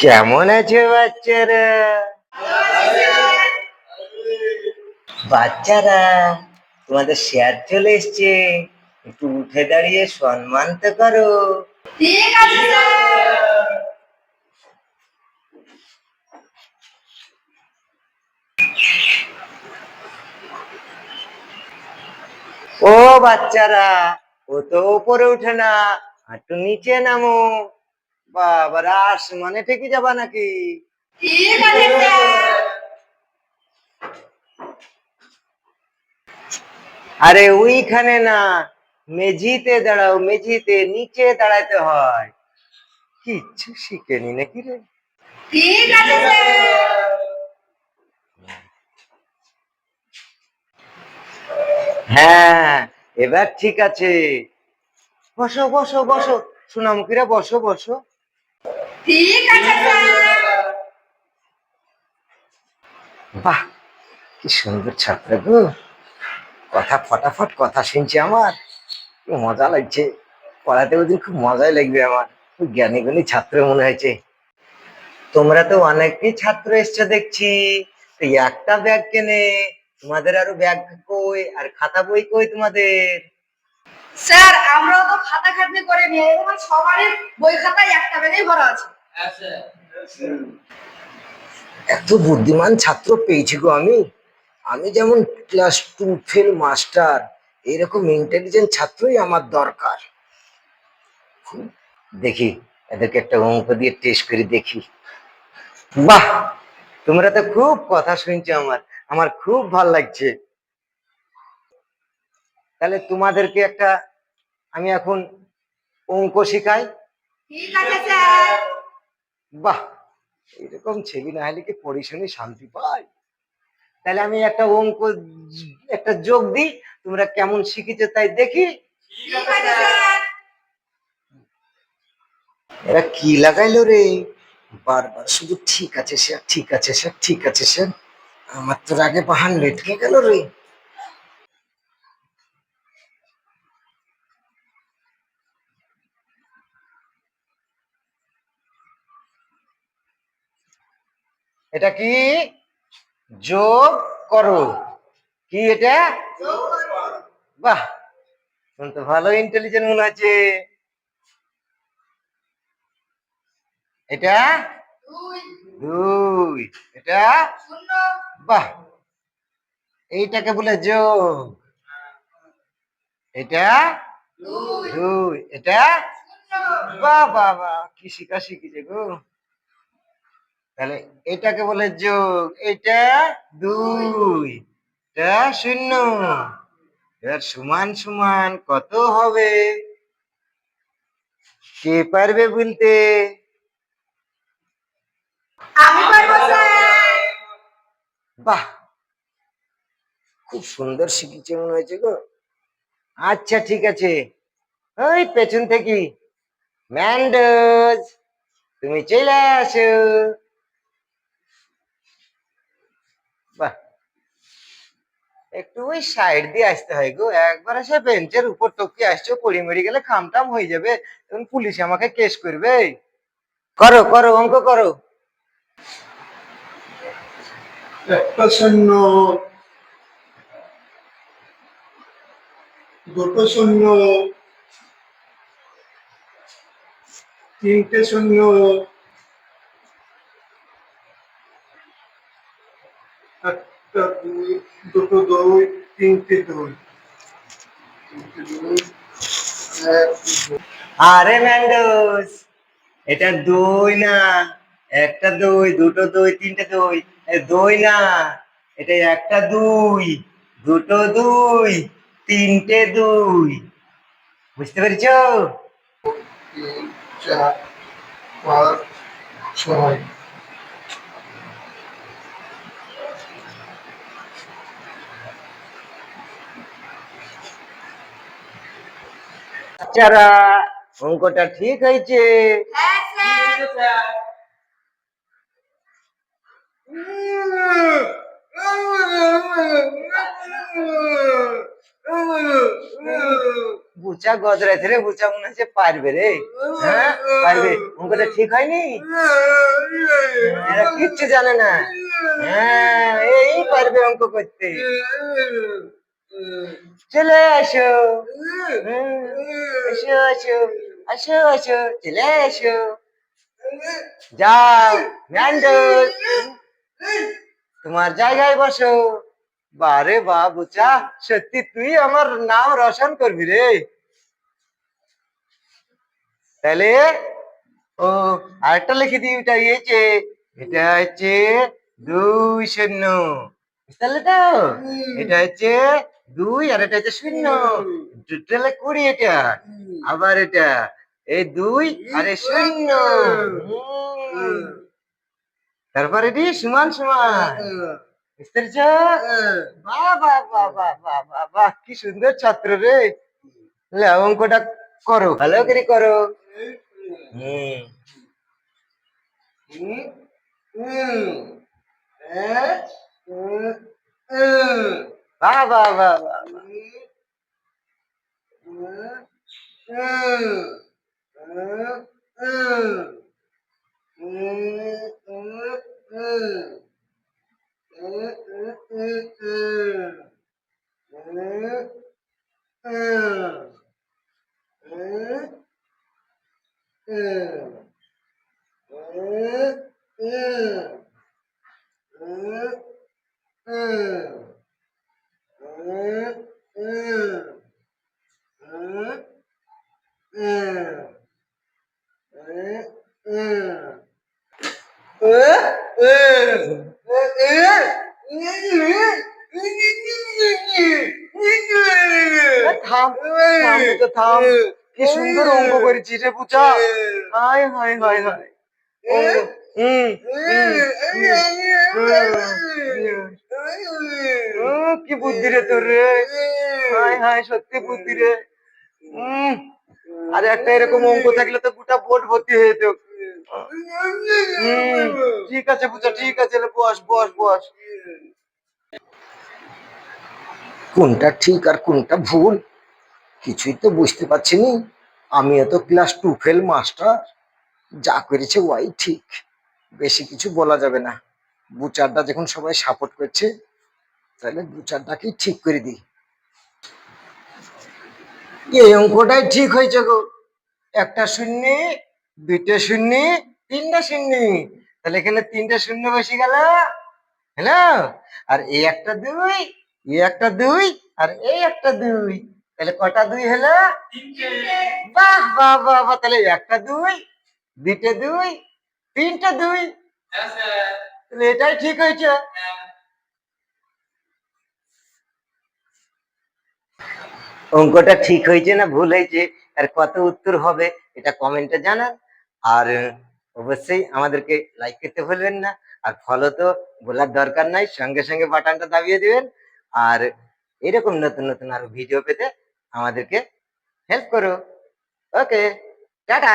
কেমন আছে বাচ্চারা? বাচ্চারা, তোমাদের শেয়ার চলে এসছে। একটু উঠে দাঁড়িয়ে সম্মান তো করো। ঠিক আছে স্যার ও বাচ্চারা ও তো উপরে উঠে না একটু নিচে নামো। বাবারা আসমানে থেকে যাবা নাকি? ঠিক আছে আরে ওইখানে না মেঝিতে দাঁড়াও মেঝিতে নিচে দাঁড়াতে হয়। কিচ্ছু শিখেনি নাকি রে? ঠিক আছে স্যার হ্যাঁ এবার ঠিক আছে। বসো বসো বসো। সোনামুখীরা বসো বসো। ঠিক আছে বাহ কি সুন্দর ছাত্র গো। কথা ফটাফট কথা শুনছে আমার। মজা লাগছে। পড়াতে ওদিন খুব মজাই লাগবে আমার। খুব জ্ঞানী গুণী ছাত্র মনে হয়েছে। তোমরা তো অনেকই ছাত্র এসছো দেখছি। একটা ব্যাগ কেনে। তোমাদের আরও ব্যাগ কই আর খাতা বই কই তোমাদের? স্যার আমরাও তো খাতা খাটনি করে নিয়ে এবং সবারই বই খাতায় একটা ব্যাগেই ভরা আছে। এত বুদ্ধিমান ছাত্র পেয়েছি গো আমি। আমি যেমন ক্লাস টু ফেল মাস্টার এরকম ইন্টেলিজেন্ট ছাত্রই আমার দরকার। দেখি এদেরকে একটা অঙ্ক দিয়ে টেস্ট করে দেখি। বাহ! তোমরা তো খুব কথা শুনছো আমার। আমার খুব ভালো লাগছে। তাহলে তোমাদেরকে একটা আমি এখন অঙ্ক শিখাই। ঠিক আছে স্যার। বাহ এরকম ছেলে না হলে কি পড়িশনে শান্তি পায় তাহলে আমি একটা অঙ্ক একটা যোগ দিই। তোমরা কেমন শিখেছো তাই দেখি। এরা কি লাগাইলো রে? বারবার শুধু ঠিক আছে স্যার ঠিক আছে স্যার ঠিক আছে স্যার। আমার তো আগে বাহান লেটকে গেল রে। এটা কি? যোগ করো। কি এটা? বাহ তুমি তো ভালো ইন্টেলিজেন্ট মনে আছে এটা? দুই। দুই। এটা? শূন্য। বাহ! এইটাকে বলে যোগ। এটা দুই, এটা বাহ বাহ বাহ কি শিখা শিখিছে গো। তাহলে এটাকে বলে যোগ, এটা দুই, এটা শূন্য। এবার সমান সমান কত হবে? কে পারবে বলতে আমি পারব, স্যার। বাহ! খুব সুন্দর শিখেছে মনে হয়েছে গো। আচ্ছা ঠিক আছে। ওই পেছন থেকে। ম্যান্ডোজ, তুমি চলে আসো। বাহ! একটু ওই সাইড দিয়ে আসতে হয় গো। একবার এসে বেঞ্চের উপর টপকে আসছো, পড়ি মরি গেলে খামটাম হয়ে যাবে। তখন পুলিশ আমাকে কেস করবে। করো করো, অঙ্ক করো। শূন্য দুটো শূন্য তিনটে শূন্য। একটা দুই, দুটো দুই, তিনটে দুই। আরে ম্যান্ডোস এটা দই না, একটা দই, দুটো দই, তিনটে দই। দই না এটা একটা দুই দুটো দুই তিনটে দুই। বুঝতে পেরেছ? তিন চার পাঁচ ছয় বাচ্চারা অঙ্কটা ঠিক হয়েছে হ্যাঁ স্যার। বুচা গজরাইছে রে বুচা মনে হচ্ছে পারবে রে। হ্যাঁ পারবে। অঙ্কটা ঠিক হয়নি? এরা কিচ্ছু জানে না। হ্যাঁ এই পারবে অঙ্ক করতে। চলে আসো। হুম, আসো আসো আসো আসো চলে আসো। যাও ম্যান্ডল তোমার জায়গায় বসো। বারে বা বুচা সত্যি তুই আমার নাম রোশন করবি রে। তাহলে ও আরেকটা লিখে দিই ওটা ইয়েছে এটা হচ্ছে দুই শূন্য। বুঝতে তো? এটা হচ্ছে দুই আর এটা হচ্ছে শূন্য। টোটালে কুড়ি এটা। আবার এটা এই দুই আর এই শূন্য। তারপরে এটি সমান বাহ বাহ বাহ বাহ বাহ বাহ বাহ কি সুন্দর ছাত্র রে। অঙ্কটা করো। ভালো করে করো। হুম বাহ বাহ বাহ বাহ বাহ। থাম থাম থাম কি সুন্দর অঙ্ক করেছিস রে পুচা হাই হাই হাই হাই অঙ্ক, হুম, হুম, হুম, কি বুদ্ধি রে তোর রে হাই হাই সত্যি বুদ্ধি রে উম, আরে একটা এরকম অঙ্ক থাকলে তো গোটা বোট ভর্তি হয়ে যেত হুম, ঠিক আছে পুচা ঠিক আছে রে, বস বস বস কোনটা ঠিক আর কোনটা ভুল কিছুই তো বুঝতে পারছি নি আমিও তো ক্লাস টু ফেল মাস্টার যা করেছে ওয়াই ঠিক। বেশি কিছু বলা যাবে না। বুচারটা যখন সবাই সাপোর্ট করছে, তাহলে বুচারটাকেই ঠিক করে দিই। এই অঙ্কটাই ঠিক হয়েছে গো। একটা শূন্য, দুইটা শূন্য, তিনটা শূন্য। তাহলে এখানে তিনটা শূন্য বসে গেল। হ্যালো? আর এই একটা দুই এই একটা দুই, আর এই একটা দুই। তাহলে কটা দুই হলো? বাহ বাহ বাহ বাহ তাহলে একটা দুই দুইটা দুই তিনটা দুই। তাহলে এটাই ঠিক হয়েছে। অঙ্কটা ঠিক হয়েছে না ভুল হয়েছে? আর কত উত্তর হবে এটা কমেন্টে জানান। আর অবশ্যই আমাদেরকে লাইক করতে ভুলবেন না। আর ফলো তো বলার দরকার নাই। সঙ্গে সঙ্গে বাটনটা দাবিয়ে দিবেন। আর এরকম নতুন নতুন আরও ভিডিও পেতে আমাদেরকে হেল্প করো। Okay tata!